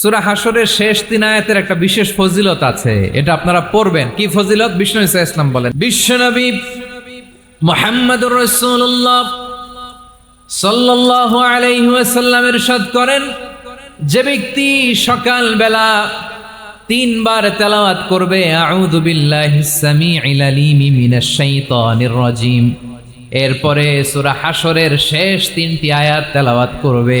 সুরা হাসরের শেষ তিন আয়াতের একটা বিশেষ ফজিলত আছে। এটা আপনারা পড়বেন। কি ফজিলত? বিষ্ণু ইসা ইসলাম বলেন বিশ্বনবী মোহাম্মদুর রসুল্লাহ সাল্লাল্লাহু আলাইহি ওয়াসাল্লাম করেন, যে ব্যক্তি সকাল বেলা তিনবার তেলাওয়াত করবে, আউযু বিল্লাহিস সামিউল আলিম মিনাশ শাইতানির রাজিম। এরপরে সূরা হাসরের শেষ তিনটি আয়াত তেলাওয়াত করবে।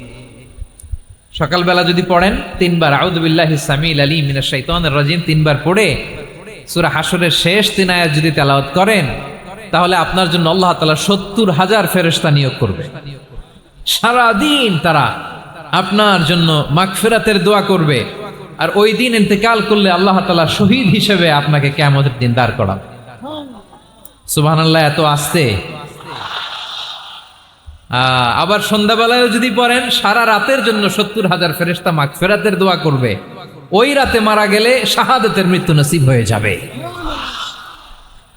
সকালবেলা যদি পড়েন, তিনবার আউদুবিল্লাহি সামিল আলী মিনাশ শাইতানির রাজিম, তিনবার পড়ে সূরা হাসরের শেষ তিন আয়াত যদি তেলাওয়াত করেন, তাহলে আপনার জন্য আল্লাহ তাআলা সত্তর হাজার ফেরেশতা নিয়োগ করবে। সারাদিন তারা আপনার জন্য মাগফিরাতের দোয়া করবে আর ওই দিন ইন্তেকাল করলে আল্লাহ তালা শহীদ হিসেবে আপনাকে কেমতের দিন দাঁড় করান সুবাহ এত আসতে আবার সন্ধ্যাবেলায় যদি পড়েন, সারা রাতের জন্য সত্তর হাজার ফেরেস্তা মাগফেরাতের দোয়া করবে। ওই রাতে মারা গেলে শাহাদতের মৃত্যু নসিব হয়ে যাবে।